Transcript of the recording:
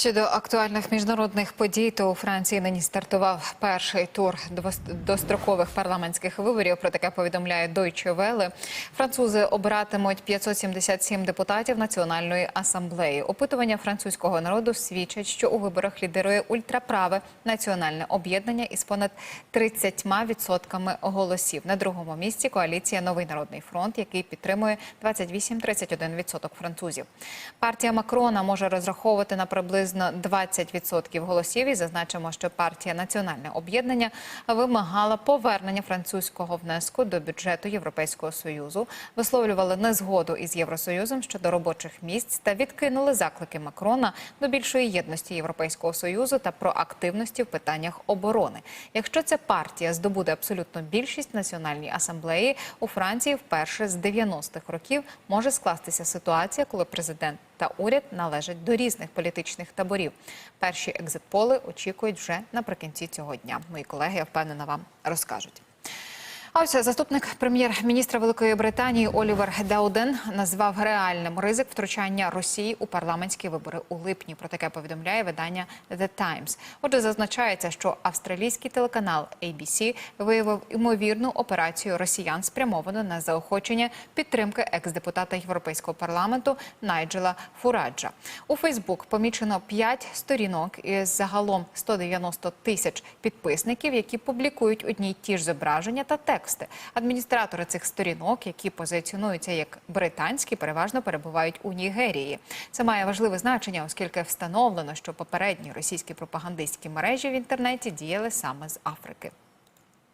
Щодо актуальних міжнародних подій, то у Франції нині стартував перший тур дострокових парламентських виборів. Про таке повідомляє Deutsche Welle. Французи обиратимуть 577 депутатів Національної асамблеї. Опитування французького народу свідчать, що у виборах лідирує ультраправе національне об'єднання із понад 30% голосів. На другому місці коаліція Новий народний фронт, який підтримує 28-31% французів. Партія Макрона може розраховувати на приблизно 20% голосів. І зазначимо, що партія Національне об'єднання вимагала повернення французького внеску до бюджету Європейського союзу, висловлювали незгоду із Євросоюзом щодо робочих місць та відкинули заклики Макрона до більшої єдності Європейського союзу та проактивності в питаннях оборони. Якщо ця партія здобуде абсолютну більшість національній асамблеї, у Франції вперше з 90-х років може скластися ситуація, коли президент та уряд належать до різних політичних таборів. Перші екзитполи очікують вже наприкінці цього дня. Мої колеги, я впевнена, вам розкажуть. А ось заступник прем'єр-міністра Великої Британії Олівер Дауден назвав реальним ризик втручання Росії у парламентські вибори у липні. Про таке повідомляє видання The Times. Отже, зазначається, що австралійський телеканал ABC виявив імовірну операцію росіян, спрямовану на заохочення підтримки екс-депутата Європейського парламенту Найджела Фураджа. У Фейсбук помічено п'ять сторінок із загалом 190 тисяч підписників, які публікують одні й ті ж зображення та тексти. Адміністратори цих сторінок, які позиціонуються як британські, переважно перебувають у Нігерії. Це має важливе значення, оскільки встановлено, що попередні російські пропагандистські мережі в інтернеті діяли саме з Африки.